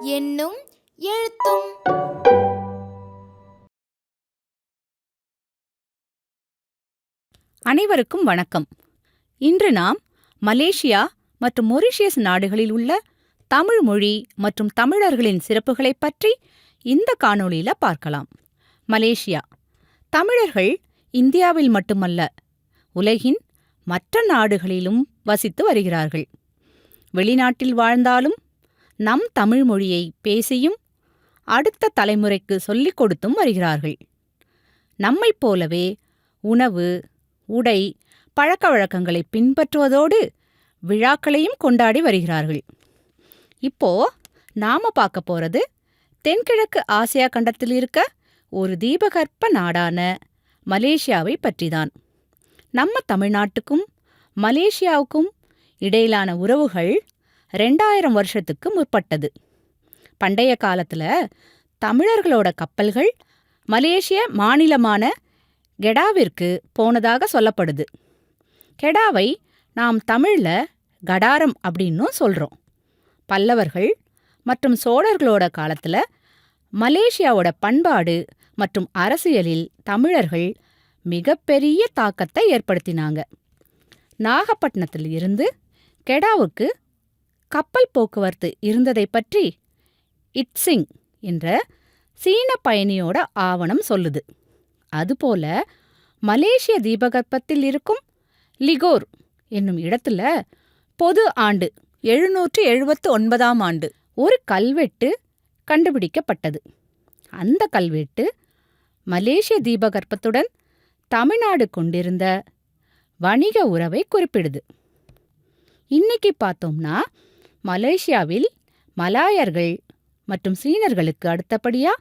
என்னும் எழுத்தும் அனைவருக்கும் வணக்கம். இன்று நாம் மலேசியா மற்றும் மொரிஷியஸ் நாடுகளில் உள்ள தமிழ் மொழி மற்றும் தமிழர்களின் சிறப்புகளைப் பற்றி இந்த காணொளியில பார்க்கலாம். மலேசியா. தமிழர்கள் இந்தியாவில் மட்டுமல்ல உலகின் மற்ற நாடுகளிலும் வசித்து வருகிறார்கள். வெளிநாட்டில் வாழ்ந்தாலும் நம் தமிழ் மொழியை பேசியும் அடுத்த தலைமுறைக்கு சொல்லிக் கொடுத்தும் வருகிறார்கள். நம்மைப் போலவே உணவு உடை பழக்கவழக்கங்களை பின்பற்றுவதோடு விழாக்களையும் கொண்டாடி வருகிறார்கள். இப்போ நாம பார்க்க போறது தென்கிழக்கு ஆசியா கண்டத்தில் இருக்க ஒரு தீபகற்ப நாடான மலேசியாவை பற்றிதான். நம்ம தமிழ்நாட்டுக்கும் மலேசியாவுக்கும் இடையிலான உறவுகள் ரெண்டாயிரம் வருஷத்துக்கு முற்பட்டது. பண்டைய காலத்துல தமிழர்களோட கப்பல்கள் மலேசிய மாநிலமான கெடாவிற்கு போனதாக சொல்லப்படுது. கெடாவை நாம் தமிழ்ல கடாரம் அப்படின்னும் சொல்றோம். பல்லவர்கள் மற்றும் சோழர்களோட காலத்துல மலேசியாவோட பண்பாடு மற்றும் அரசியலில் தமிழர்கள் மிகப்பெரிய தாக்கத்தை ஏற்படுத்தினாங்க. நாகப்பட்டினத்தில் இருந்து கெடாவுக்கு கப்பல் போக்குவரத்து இருந்ததை பற்றி இட்சிங் என்ற சீன பயணியோட ஆவணம் சொல்லுது. அதுபோல மலேசிய தீபகற்பத்தில் இருக்கும் லிகோர் என்னும் இடத்துல பொது ஆண்டு எழுநூற்று எழுபத்து ஒன்பதாம் ஆண்டு ஒரு கல்வெட்டு கண்டுபிடிக்கப்பட்டது. அந்த கல்வெட்டு மலேசிய தீபகற்பத்துடன் தமிழ்நாடு கொண்டிருந்த வணிக உறவை குறிப்பிடுது. இன்னைக்கு பார்த்தோம்னா மலேசியாவில் மலாயர்கள் மற்றும் சீனர்களுக்கு அடுத்தபடியா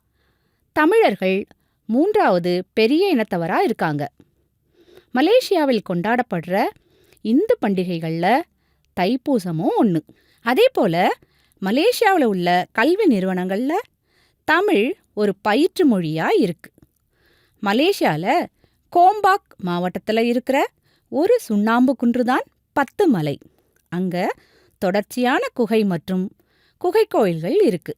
தமிழர்கள் மூன்றாவது பெரிய இனத்தவரா இருக்காங்க. மலேசியாவில் கொண்டாடப்படுற இந்து பண்டிகைகளில் தைப்பூசமும் ஒன்று அதே போல மலேசியாவில் உள்ள கல்வி நிறுவனங்களில் தமிழ் ஒரு பயிற்று மொழியா இருக்கு. மலேசியாவில் கோம்பாக் மாவட்டத்தில் இருக்கிற ஒரு சுண்ணாம்பு குன்று தான் பத்து மலை. அங்க தொடர்ச்சியான குகை மற்றும் குகை கோயில்கள் இருக்கு.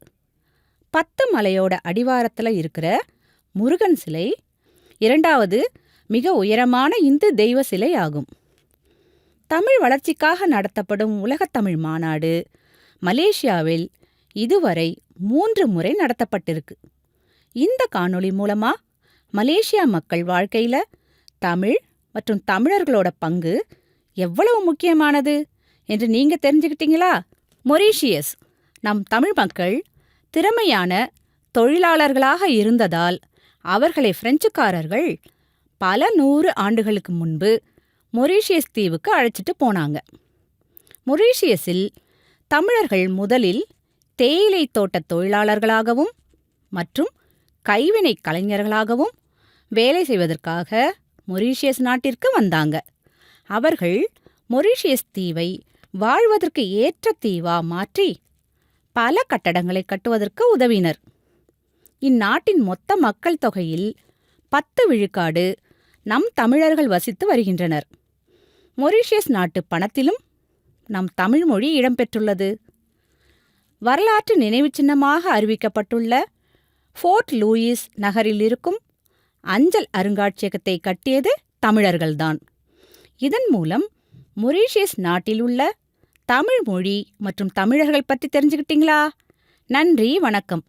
பத்து மலையோட அடிவாரத்தில் இருக்கிற முருகன் சிலை இரண்டாவது மிக உயரமான இந்து தெய்வ சிலை ஆகும். தமிழ் வளர்ச்சிக்காக நடத்தப்படும் உலகத்தமிழ் மாநாடு மலேசியாவில் இதுவரை மூன்று முறை நடத்தப்பட்டிருக்கு. இந்த காணொளி மூலமா மலேசியா மக்கள் வாழ்க்கையில தமிழ் மற்றும் தமிழர்களோட பங்கு எவ்வளவு முக்கியமானது என்று நீங்க தெரிஞ்சுக்கிட்டீங்களா? மொரீஷியஸ் நம் தமிழ் மக்கள் திறமையான தொழிலாளர்களாக இருந்ததால் அவர்களை பிரெஞ்சுக்காரர்கள் பல நூறு ஆண்டுகளுக்கு முன்பு மொரீஷியஸ் தீவுக்கு அழைச்சிட்டு போனாங்க. மொரீஷியஸில் தமிழர்கள் முதலில் தேயிலை தோட்ட தொழிலாளர்களாகவும் மற்றும் கைவினை கலைஞர்களாகவும் வேலை செய்வதற்காக மொரீஷியஸ் நாட்டிற்கு வந்தாங்க. அவர்கள் மொரீஷியஸ் தீவை வாழ்வதற்கு ஏற்ற தீவா மாற்றி பல கட்டடங்களை கட்டுவதற்கு உதவினர். இந்நாட்டின் மொத்த மக்கள் தொகையில் பத்து விழுக்காடு நம் தமிழர்கள் வசித்து வருகின்றனர். மொரீஷியஸ் நாட்டு பணத்திலும் நம் தமிழ் மொழி இடம்பெற்றுள்ளது. வரலாற்று நினைவுச்சின்னமாக அறிவிக்கப்பட்டுள்ள ஃபோர்ட் லூயிஸ் நகரில் இருக்கும் அஞ்சல் அருங்காட்சியகத்தை கட்டியது தமிழர்கள்தான். இதன் மூலம் மொரீஷியஸ் நாட்டில் உள்ள தமிழ் மொழி மற்றும் தமிழர்கள் பற்றி தெரிஞ்சுக்கிட்டீங்களா? நன்றி வணக்கம்.